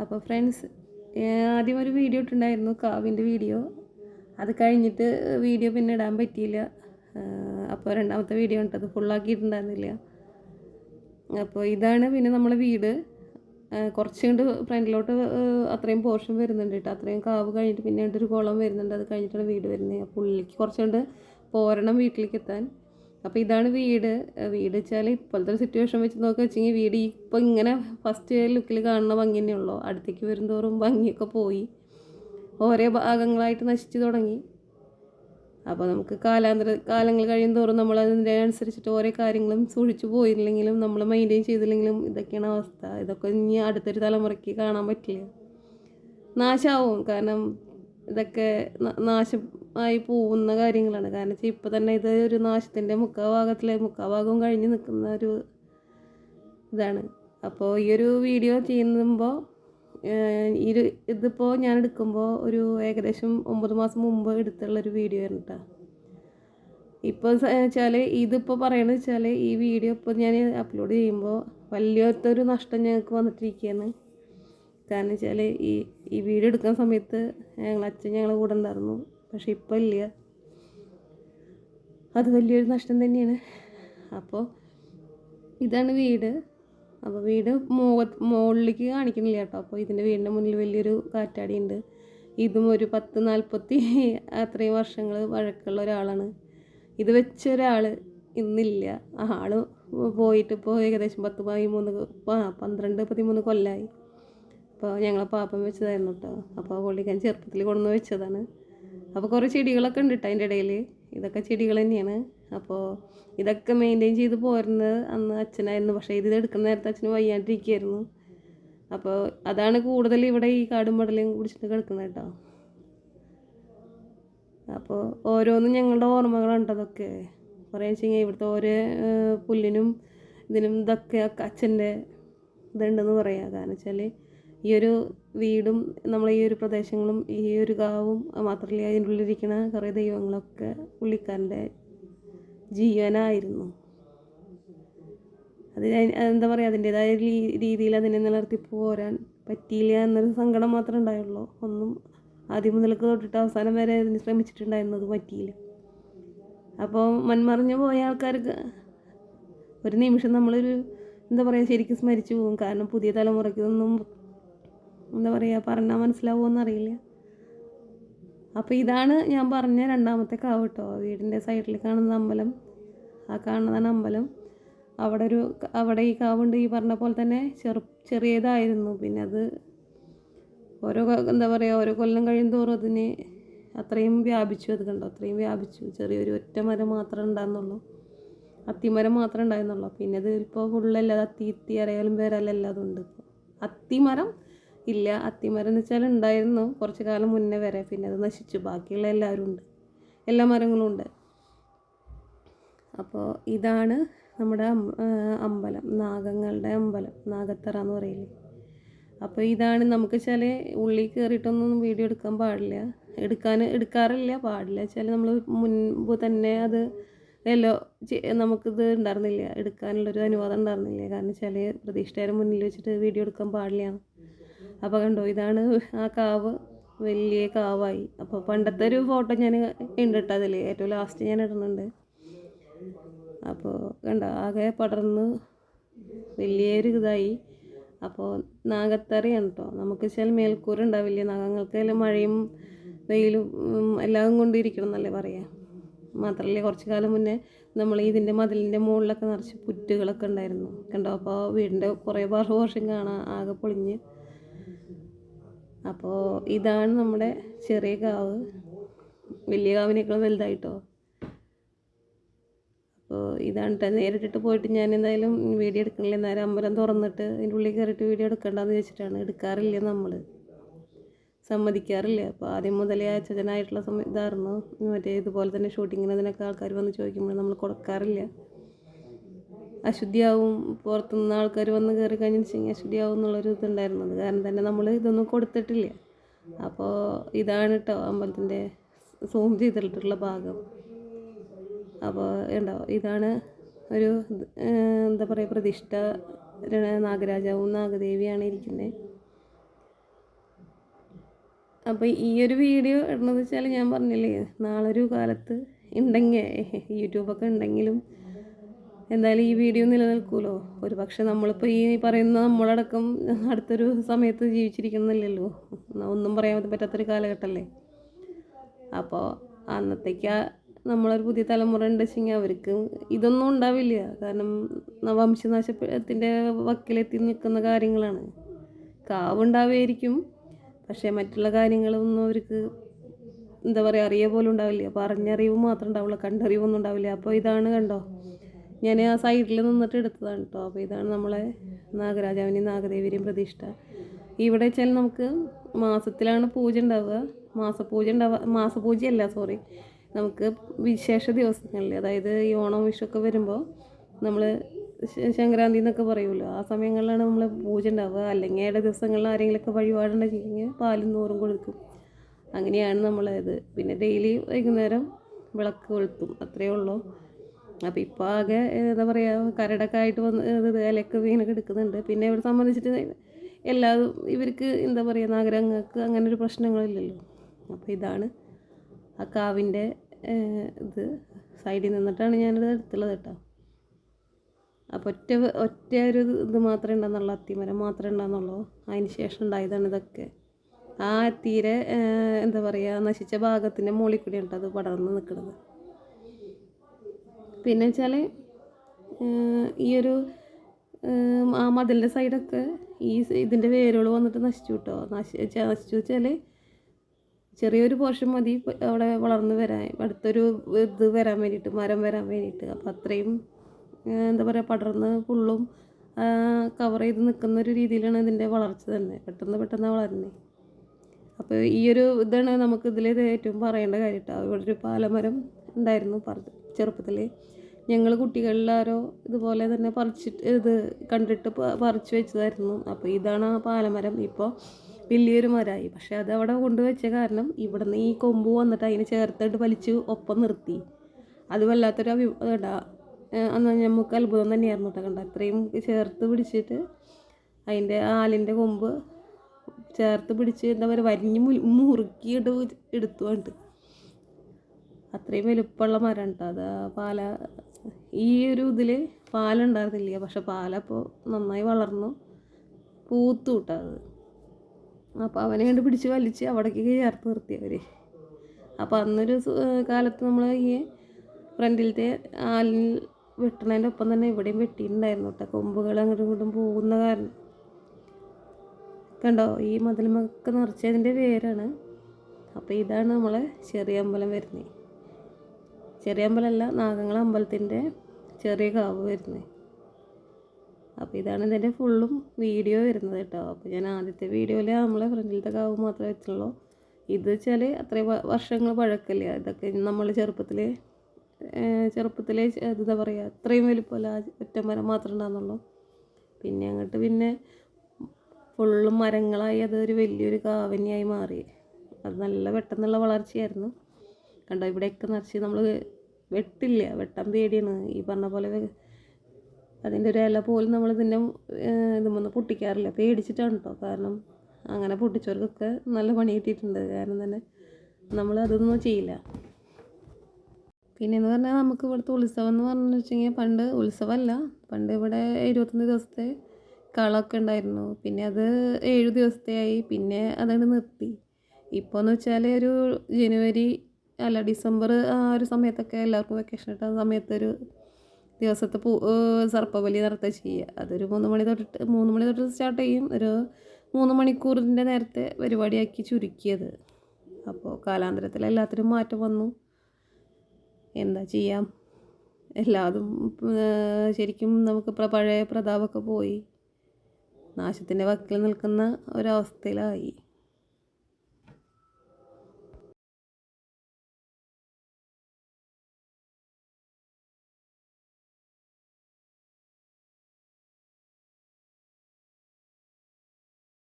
അപ്പോൾ ഫ്രണ്ട്സ് ആദ്യം ഒരു വീഡിയോ ഇട്ടുണ്ടായിരുന്നു കാവിന്റെ വീഡിയോ അത് കഴിഞ്ഞിട്ട് വീഡിയോ പിന്നെ ഇടാൻ പറ്റിയില്ല. അപ്പോൾ രണ്ടാമത്തെ വീഡിയോ ഉണ്ടത് ഫുള്ളാക്കിയിട്ടുണ്ടായിരുന്നില്ല അപ്പോൾ ഇതാണ് പിന്നെ നമ്മളെ വീട്. കുറച്ച് കണ്ട് ഫ്രണ്ടിലോട്ട് അത്രയും പോർഷൻ വരുന്നുണ്ട് കേട്ടോ. അത്രയും കാവ് കഴിഞ്ഞിട്ട് പിന്നെ ഒരു കുളം വരുന്നുണ്ട്. അത് കഴിഞ്ഞിട്ടാണ് വീട് വരുന്നത്. അപ്പോൾ ഉള്ളിലേക്ക് കുറച്ച് കണ്ട് പോരണം വീട്ടിലേക്ക് എത്താൻ. അപ്പോൾ ഇതാണ് വീട്. വീട് വെച്ചാൽ ഇപ്പോഴത്തെ സിറ്റുവേഷൻ വെച്ച് നോക്കുക വെച്ചെങ്കിൽ വീട് ഇപ്പോൾ ഇങ്ങനെ ഫസ്റ്റ് ലുക്കിൽ കാണുന്ന ഭംഗി തന്നെ ഉള്ളൂ. അടുത്തേക്ക് വരുന്തോറും ഭംഗിയൊക്കെ പോയി. ഓരോ ഭാഗങ്ങളായിട്ട് നശിച്ചു തുടങ്ങി. അപ്പോൾ നമുക്ക് കാലാന്തര കാലങ്ങൾ കഴിയും തോറും നമ്മൾ അതിന്റെ അനുസരിച്ചിട്ട് ഓരോ കാര്യങ്ങളും സൂക്ഷിച്ചു പോയില്ലെങ്കിലും നമ്മൾ മെയിന്റെയിൻ ചെയ്തില്ലെങ്കിലും ഇതൊക്കെയാണ് അവസ്ഥ. ഇതൊക്കെ ഇനി അടുത്തൊരു തലമുറയ്ക്ക് കാണാൻ പറ്റില്ല. നാശമാവും കാരണം ഇതൊക്കെ ന- നാശമായി പോകുന്ന കാര്യങ്ങളാണ്. കാരണം വെച്ചാൽ ഇപ്പോൾ തന്നെ ഇത് ഒരു നാശത്തിന്റെ മുക്കാ ഭാഗത്തിലെ മുക്കാ ഭാഗവും കഴിഞ്ഞ് നിൽക്കുന്ന ഒരു ഇതാണ്. അപ്പോൾ ഈ ഒരു വീഡിയോ ചെയ്യുമ്പോൾ ഒരു ഇതിപ്പോൾ ഞാൻ എടുക്കുമ്പോൾ ഒരു ഏകദേശം ഒമ്പത് മാസം മുമ്പ് എടുത്തുള്ളൊരു വീഡിയോ ആണ് കേട്ടോ ഇപ്പോൾ വെച്ചാൽ ഇതിപ്പോൾ പറയണത് വെച്ചാൽ ഈ വീഡിയോ ഇപ്പോൾ ഞാൻ അപ്ലോഡ് ചെയ്യുമ്പോൾ വലിയൊരു നഷ്ടം ഞങ്ങൾക്ക് വന്നിട്ടിരിക്കുകയാണ് കാരണം വെച്ചാൽ ഈ ഈ വീഡിയോ എടുക്കുന്ന സമയത്ത് ഞങ്ങൾ അച്ഛൻ ഞങ്ങളെ കൂടെ ഉണ്ടായിരുന്നു. പക്ഷെ ഇപ്പോൾ ഇല്ല. അത് വലിയൊരു നഷ്ടം തന്നെയാണ്. അപ്പോൾ ഇതാണ് വീട്. അപ്പോൾ വീട് മോ മുകളിലേക്ക് കാണിക്കണില്ല കേട്ടോ. അപ്പോൾ ഇതിന്റെ വീടിന്റെ മുന്നിൽ വലിയൊരു കാറ്റാടി ഉണ്ട്. ഇതും ഒരു പത്ത് നാൽപ്പത്തി അത്രയും വർഷങ്ങൾ വഴക്കുള്ള ഒരാളാണ്. ഇത് വെച്ച ഒരാൾ ഇന്നില്ല. ആ ആൾ പോയിട്ട് ഇപ്പോൾ ഏകദേശം പത്ത് പതിമൂന്ന് പന്ത്രണ്ട് പതിമൂന്ന് കൊല്ലമായി അപ്പോൾ ഞങ്ങളെ പാപ്പം വെച്ചതായിരുന്നു കേട്ടോ. അപ്പോൾ പുള്ളിക്കാൻ ചെറുപ്പത്തിൽ കൊണ്ടുവന്ന് വെച്ചതാണ്. അപ്പോൾ കുറേ ചെടികളൊക്കെ ഉണ്ട് കേട്ടോ അതിന്റെ ഇടയിൽ ഇതൊക്കെ ചെടികൾ തന്നെയാണ്. അപ്പോൾ ഇതൊക്കെ മെയിന്റെയിൻ ചെയ്ത് പോരുന്നത് അന്ന് അച്ഛനായിരുന്നു. പക്ഷേ ഇത് എടുക്കുന്ന നേരത്തെ അച്ഛന് വയ്യാണ്ടിരിക്കുകയായിരുന്നു അപ്പോൾ അതാണ് കൂടുതൽ ഇവിടെ ഈ കാടും പടലും കുടിച്ചിട്ട് കിടക്കുന്നത് കേട്ടോ. അപ്പോൾ ഓരോന്നും ഞങ്ങളുടെ ഓർമ്മകളാണ് ട്ടോ അതൊക്കെ. കുറേ വെച്ചാൽ ഇവിടുത്തെ ഓരോ പുല്ലിനും ഇതിനും ഇതൊക്കെ അച്ഛന്റെ ഇതുണ്ടെന്ന് പറയാം. കാരണം വെച്ചാൽ ഈ ഒരു വീടും നമ്മളെ ഈ ഒരു പ്രദേശങ്ങളും ഈ ഒരു ഗാവും മാത്രമല്ല അതിന്റെ ഉള്ളിലിരിക്കുന്ന കുറേ ദൈവങ്ങളൊക്കെ പുള്ളിക്കാരന്റെ ജീവനായിരുന്നു. അത് എന്താ പറയുക അതിന്റെതായ രീതിയിൽ അതിനെ നിലനിർത്തി പോരാൻ പറ്റിയില്ല എന്നൊരു സങ്കടം മാത്രമേ ഉണ്ടായുള്ളൂ. ഒന്നും ആദ്യം മുതൽക്ക് തൊട്ടിട്ട് അവസാനം വരെ അതിന് ശ്രമിച്ചിട്ടുണ്ടായിരുന്നത് പറ്റിയില്ല. അപ്പോൾ മൺമറിഞ്ഞു പോയ ആൾക്കാർക്ക് ഒരു നിമിഷം നമ്മളൊരു എന്താ പറയുക ശരിക്കും സ്മരിച്ചു പോകും. കാരണം പുതിയ തലമുറയ്ക്കൊന്നും എന്താ പറയുക പറഞ്ഞാൽ മനസ്സിലാവുമോ അറിയില്ല. അപ്പോൾ ഇതാണ് ഞാൻ പറഞ്ഞ രണ്ടാമത്തെ കാവ് കേട്ടോ. വീടിന്റെ സൈഡിൽ കാണുന്ന അമ്പലം. ആ കാണുന്നതാണ് അമ്പലം. അവിടെ ഒരു അവിടെ ഈ കാവുണ്ട്. ഈ പറഞ്ഞ പോലെ തന്നെ ചെറു ചെറിയതായിരുന്നു. പിന്നെ അത് ഓരോ എന്താ പറയുക ഓരോ കൊല്ലം കഴിയുമോറും അതിന് അത്രയും വ്യാപിച്ചു. അത് കണ്ടോ? അത്രയും വ്യാപിച്ചു. ചെറിയൊരു ഒറ്റ മരം മാത്രമേ ഉണ്ടായിരുന്നുള്ളൂ. അത്തിമരം മാത്രമേ ഉണ്ടായിരുന്നുള്ളൂ. പിന്നെ അത് ഇപ്പോൾ ഫുള്ളല്ല അത്തി ഇത്തി അറിയാലും പേരാലും എല്ലാതും ഉണ്ട് ഇപ്പോൾ അത്തിമരം ഇല്ല. അത്തിമരം എന്ന് വെച്ചാൽ ഉണ്ടായിരുന്നു. കുറച്ച് കാലം മുന്നേ വരെ. പിന്നെ അത് നശിച്ചു. ബാക്കിയുള്ള എല്ലാവരും ഉണ്ട്. എല്ലാ മരങ്ങളും ഉണ്ട്. അപ്പോൾ ഇതാണ് നമ്മുടെ അമ്പലം. നാഗങ്ങളുടെ അമ്പലം. നാഗത്തറ എന്ന് പറയില്ലേ? അപ്പോൾ ഇതാണ് നമുക്ക് വെച്ചാൽ ഉള്ളിൽ കയറിയിട്ടൊന്നും വീഡിയോ എടുക്കാൻ പാടില്ല. എടുക്കാൻ എടുക്കാറില്ല. പാടില്ല. വെച്ചാൽ നമ്മൾ മുൻപ് തന്നെ അത് എല്ലോ നമുക്കിത് ഉണ്ടായിരുന്നില്ല. എടുക്കാനുള്ളൊരു അനുവാദം ഉണ്ടായിരുന്നില്ല. കാരണം വെച്ചാൽ പ്രതീക്ഷിതരുടെ മുന്നിൽ വെച്ചിട്ട് വീഡിയോ എടുക്കാൻ പാടില്ല. അപ്പോൾ കണ്ടോ ഇതാണ് ആ കാവ്. വലിയ കാവായി. അപ്പോൾ പണ്ടത്തെ ഒരു ഫോട്ടോ ഞാൻ ഉണ്ട് കേട്ടോ അതിൽ ഏറ്റവും ലാസ്റ്റ് ഞാൻ ഇടുന്നുണ്ട്. അപ്പോൾ കണ്ടോ ആകെ പടർന്ന് വലിയൊരു ഇതായി. അപ്പോൾ നാഗത്തറയാണ് കേട്ടോ നമുക്ക് വെച്ചാൽ മേൽക്കൂര ഉണ്ടാവില്ല നാഗങ്ങൾക്ക് എല്ലാം മഴയും വെയിലും എല്ലാം കൊണ്ടിരിക്കണം എന്നല്ലേ പറയാം. മാത്രമല്ല കുറച്ച് കാലം മുന്നേ നമ്മൾ ഇതിന്റെ മതിലിന്റെ മുകളിലൊക്കെ നിറച്ച് പുറ്റുകളൊക്കെ ഉണ്ടായിരുന്നു. കണ്ടോ അപ്പോൾ വീടിന്റെ കുറേ വർഷം കാണാം ആകെ പൊളിഞ്ഞ്. അപ്പോൾ ഇതാണ് നമ്മുടെ ചെറിയ കാവ്. വലിയ കാവിനേക്കാൾ വലുതായിട്ടോ. അപ്പോൾ ഇതാണ് കേട്ടോ നേരിട്ടിട്ട് പോയിട്ട് ഞാൻ എന്തായാലും വീഡിയോ എടുക്കണില്ല. നേരം അമ്പലം തുറന്നിട്ട് അതിന്റെ ഉള്ളിൽ കയറിയിട്ട് വീഡിയോ എടുക്കണ്ടെന്ന് വെച്ചിട്ടാണ്. എടുക്കാറില്ല നമ്മൾ സമ്മതിക്കാറില്ല. അപ്പോൾ ആദ്യം മുതലേ അച്ഛനായിട്ടുള്ള ഇതായിരുന്നു. മറ്റേ ഇതുപോലെ തന്നെ ഷൂട്ടിങ്ങിന് അതിനൊക്കെ ആൾക്കാർ വന്ന് ചോദിക്കുമ്പോൾ നമ്മൾ കൊടുക്കാറില്ല. അശുദ്ധിയാവും പുറത്തുനിന്ന് ആൾക്കാർ വന്ന് കയറി കഴിഞ്ഞു വെച്ചെങ്കിൽ അശുദ്ധിയാവും എന്നുള്ളൊരു ഇതുണ്ടായിരുന്നു. അത് കാരണം തന്നെ നമ്മൾ ഇതൊന്നും കൊടുത്തിട്ടില്ല. അപ്പോൾ ഇതാണ് കേട്ടോ അമ്പലത്തിന്റെ സൂം ചെയ്തിട്ടുള്ള ഭാഗം. അപ്പോൾ ഉണ്ടോ ഇതാണ് ഒരു എന്താ പറയുക പ്രതിഷ്ഠ നാഗരാജാവും നാഗദേവിയാണ് ഇരിക്കുന്നത് അപ്പോൾ ഈ ഒരു വീഡിയോ ഇടണമെന്ന് വെച്ചാൽ ഞാൻ പറഞ്ഞില്ലേ നാളൊരു കാലത്ത് ഉണ്ടെങ്കിൽ യൂട്യൂബൊക്കെ ഉണ്ടെങ്കിലും എന്തായാലും ഈ വീഡിയോ നിലനിൽക്കുമല്ലോ ഒരു പക്ഷെ നമ്മളിപ്പോൾ ഈ പറയുന്ന നമ്മളടക്കം അടുത്തൊരു സമയത്ത് ജീവിച്ചിരിക്കുന്നില്ലല്ലോ ഒന്നും പറയാൻ പറ്റാത്തൊരു കാലഘട്ടമല്ലേ അപ്പോൾ അന്നത്തേക്ക് നമ്മളൊരു പുതിയ തലമുറ ഉണ്ട് വെച്ചെങ്കിൽ അവർക്ക് ഇതൊന്നും ഉണ്ടാവില്ല. കാരണം വംശനാശത്തിന്റെ വക്കിലെത്തി നിൽക്കുന്ന കാര്യങ്ങളാണ്. കാവുണ്ടാവുമായിരിക്കും പക്ഷേ മറ്റുള്ള കാര്യങ്ങളൊന്നും അവർക്ക് എന്താ പറയുക അറിയ പോലും ഉണ്ടാവില്ല. പറഞ്ഞറിവ് മാത്രം ഉണ്ടാവില്ല കണ്ടറിവൊന്നും ഉണ്ടാവില്ല. അപ്പോൾ ഇതാണ് കണ്ടോ? ഞാൻ ആ സൈഡിൽ നിന്നിട്ട് എടുത്തതാണ് കേട്ടോ അപ്പോൾ ഇതാണ് നമ്മളെ നാഗരാജാവിനെയും നാഗദേവിയെയും പ്രതിഷ്ഠ. ഇവിടെ വെച്ചാൽ നമുക്ക് മാസത്തിലാണ് പൂജ ഉണ്ടാവുക. മാസപൂജ ഉണ്ടാവുക. മാസപൂജയല്ല സോറി നമുക്ക് വിശേഷ ദിവസങ്ങളിൽ അതായത് ഈ ഓണം വിഷുവൊക്കെ വരുമ്പോൾ നമ്മൾ സംക്രാന്തി എന്നൊക്കെ പറയുമല്ലോ. ആ സമയങ്ങളിലാണ് നമ്മൾ പൂജ ഉണ്ടാവുക. അല്ലെങ്കിൽ ഏഴ് ദിവസങ്ങളിൽ ആരെങ്കിലുമൊക്കെ വഴിപാടുണ്ടെങ്കിൽ പാലും നൂറും കൊടുക്കും. അങ്ങനെയാണ് നമ്മളത് പിന്നെ ഡെയിലി വൈകുന്നേരം വിളക്ക് കൊളുത്തും. അത്രയേ ഉള്ളൂ. അപ്പോൾ ഇപ്പോൾ ആകെ എന്താ പറയുക കരടൊക്കെ ആയിട്ട് വന്ന് ഇലയൊക്കെ വീണൊക്കെ എടുക്കുന്നുണ്ട് പിന്നെ ഇവിടെ സംബന്ധിച്ചിട്ട് എല്ലാ ഇവർക്ക് എന്താ പറയുക നഗരങ്ങൾക്ക് അങ്ങനെ ഒരു പ്രശ്നങ്ങളില്ലല്ലോ. അപ്പോൾ ഇതാണ് ആ കാവിന്റെ ഇത്. സൈഡിൽ നിന്നിട്ടാണ് ഞാനിത് എടുത്തുള്ളത് കേട്ടോ. അപ്പോൾ ഒറ്റ ഒറ്റ ഒരു ഇത് മാത്രമേ ഉണ്ടാകുന്നുള്ളൂ അത്തിമരം മാത്രമേ ഉണ്ടാകുന്നുള്ളൂ അതിന് ശേഷം ഉണ്ടായതാണ് ഇതൊക്കെ. ആ തീരെ എന്താ പറയുക നശിച്ച ഭാഗത്തിന്റെ മുകളിൽ കൂടിയാണ് അത് പടർന്ന് നിൽക്കുന്നത്. പിന്നെ വെച്ചാൽ ഈ ഒരു ആ മതിലിന്റെ സൈഡൊക്കെ ഈ ഇതിന്റെ വേരുകൾ വന്നിട്ട് നശിച്ചു കേട്ടോ നശി നശിച്ചു വെച്ചാൽ ചെറിയൊരു പോർഷൻ മതി അവിടെ വളർന്ന് വരാൻ. അടുത്തൊരു ഇത് വരാൻ വേണ്ടിയിട്ട് മരം വരാൻ വേണ്ടിയിട്ട്. അപ്പോൾ അത്രയും എന്താ പറയുക പടർന്ന് ഫുള്ളും കവർ ചെയ്ത് നിൽക്കുന്ന ഒരു രീതിയിലാണ് ഇതിന്റെ വളർച്ച തന്നെ. പെട്ടെന്ന് പെട്ടെന്ന് വളരുന്നത് അപ്പോൾ ഈയൊരു ഇതാണ് നമുക്ക് ഏറ്റവും പറയേണ്ട കാര്യം കേട്ടോ ഇവിടെ ഒരു പാലമരം ഉണ്ടായിരുന്നു പറ ചെറുപ്പത്തിൽ ഞങ്ങൾ കുട്ടികളിലാരോ ഇതുപോലെ തന്നെ പറിച്ചിട്ട് ഇത് കണ്ടിട്ട് പറിച്ച് വെച്ചതായിരുന്നു. അപ്പോൾ ഇതാണ് ആ പാലമരം. ഇപ്പോൾ വലിയൊരു മരമായി. പക്ഷേ അത് അവിടെ കൊണ്ടുവച്ച കാരണം ഇവിടെ നിന്ന് ഈ കൊമ്പ് വന്നിട്ട് അതിനെ ചേർത്തിട്ട് വലിച്ച് ഒപ്പം നിർത്തി. അത് വല്ലാത്തൊരു അഭി അന്ന് നമുക്ക് അത്ഭുതം തന്നെയായിരുന്നു കേട്ടോ കണ്ട അത്രയും ചേർത്ത് പിടിച്ചിട്ട് അതിന്റെ ആലിന്റെ കൊമ്പ് ചേർത്ത് പിടിച്ച് എന്താ പറയുക വരിഞ്ഞ് മുറുക്കിയിട്ട് എടുത്തു കണ്ട് അത്രയും വലുപ്പമുള്ള മരം കേട്ടോ അത് പാല ഈ ഒരു ഇതിൽ പാലുണ്ടായിരുന്നില്ല. പക്ഷെ പാലപ്പോൾ നന്നായി വളർന്നു. പൂത്തു കിട്ടുക അത്. അപ്പോൾ അവനെ കണ്ട് പിടിച്ച് വലിച്ച് അവിടേക്ക് ചേർത്ത് നിർത്തി അവർ അപ്പോൾ അന്നൊരു കാലത്ത് നമ്മൾ ഈ ഫ്രണ്ടിലത്തെ ആലിൽ വെട്ടണതിന്റെ ഒപ്പം തന്നെ ഇവിടെയും വെട്ടിയിട്ടുണ്ടായിരുന്നു കേട്ടോ കൊമ്പുകൾ അങ്ങോട്ടും ഇങ്ങോട്ടും പോകുന്ന കാരണം. കണ്ടോ? ഈ മതിലുമൊക്കെ നിറച്ചതിന്റെ പേരാണ്. അപ്പോൾ ഇതാണ് നമ്മളെ ചെറിയ അമ്പലം വരുന്നത് ചെറിയ അമ്പലമല്ല നാഗങ്ങള അമ്പലത്തിന്റെ ചെറിയ കാവ് വരുന്നത് അപ്പോൾ ഇതാണ് ഇതിന്റെ ഫുള്ളും വീഡിയോ വരുന്നത് കേട്ടോ. അപ്പോൾ ഞാൻ ആദ്യത്തെ വീഡിയോയിൽ നമ്മളെ ഫ്രണ്ടിലത്തെ കാവ് മാത്രമേ വെച്ചുള്ളൂ. ഇത് വെച്ചാൽ അത്രയും വർഷങ്ങൾ പഴക്കല്ല? ഇതൊക്കെ നമ്മൾ ചെറുപ്പത്തിൽ ചെറുപ്പത്തിൽ എന്താ പറയുക അത്രയും വലിപ്പമല്ല ഒറ്റ മരം മാത്രമേ ഉണ്ടാകുന്നുള്ളൂ പിന്നെ അങ്ങോട്ട് പിന്നെ ഫുള്ളും മരങ്ങളായി അതൊരു വലിയൊരു കാവന്യായി മാറി. അത് നല്ല പെട്ടെന്നുള്ള വളർച്ചയായിരുന്നു. കണ്ടോ? ഇവിടെയൊക്കെ നിറച്ച് നമ്മൾ വെട്ടില്ല? വെട്ടാൻ പേടിയാണ്. ഈ പറഞ്ഞ പോലെ അതിന്റെ ഒരു ഇല പോലും നമ്മൾ ഇതിന്റെ ഇതുമൊന്ന് പൊട്ടിക്കാറില്ല. പേടിച്ചിട്ടാണ് കേട്ടോ കാരണം അങ്ങനെ പൊട്ടിച്ചവർക്കൊക്കെ നല്ല പണി കിട്ടിയിട്ടുണ്ട്. കാരണം തന്നെ നമ്മൾ അതൊന്നും ചെയ്യില്ല. പിന്നെ എന്ന് പറഞ്ഞാൽ നമുക്ക് ഇവിടുത്തെ ഉത്സവം എന്ന് പറഞ്ഞു വെച്ചെങ്കിൽ പണ്ട് ഉത്സവമല്ല പണ്ട് ഇവിടെ ഇരുപത്തൊന്ന് ദിവസത്തെ കളമൊക്കെ ഉണ്ടായിരുന്നു. പിന്നെ അത് ഏഴ് ദിവസത്തെ ആയി. പിന്നെ അതങ്ങ് നിർത്തി. ഇപ്പോൾ എന്ന് വെച്ചാൽ ഒരു ജനുവരി അല്ല ഡിസംബർ ആ ഒരു സമയത്തൊക്കെ എല്ലാവർക്കും വെക്കേഷൻ ഇട്ട സമയത്തൊരു ദിവസത്തെ പൂ സർപ്പബലി നടത്തുക ചെയ്യുക. അതൊരു മൂന്ന് മണി തൊട്ടിട്ട് മൂന്ന് മണി തൊട്ട് സ്റ്റാർട്ട് ചെയ്യും. ഒരു മൂന്ന് മണിക്കൂറിന്റെ നേരത്തെ പരിപാടിയാക്കി ചുരുക്കിയത്. അപ്പോൾ കാലാന്തരത്തിൽ എല്ലാത്തിനും മാറ്റം വന്നു. എന്താ ചെയ്യാം? എല്ലാതും ശരിക്കും നമുക്ക് പഴയ പ്രതാപമൊക്കെ പോയി. നാശത്തിന്റെ വക്കിൽ നിൽക്കുന്ന ഒരവസ്ഥയിലായി.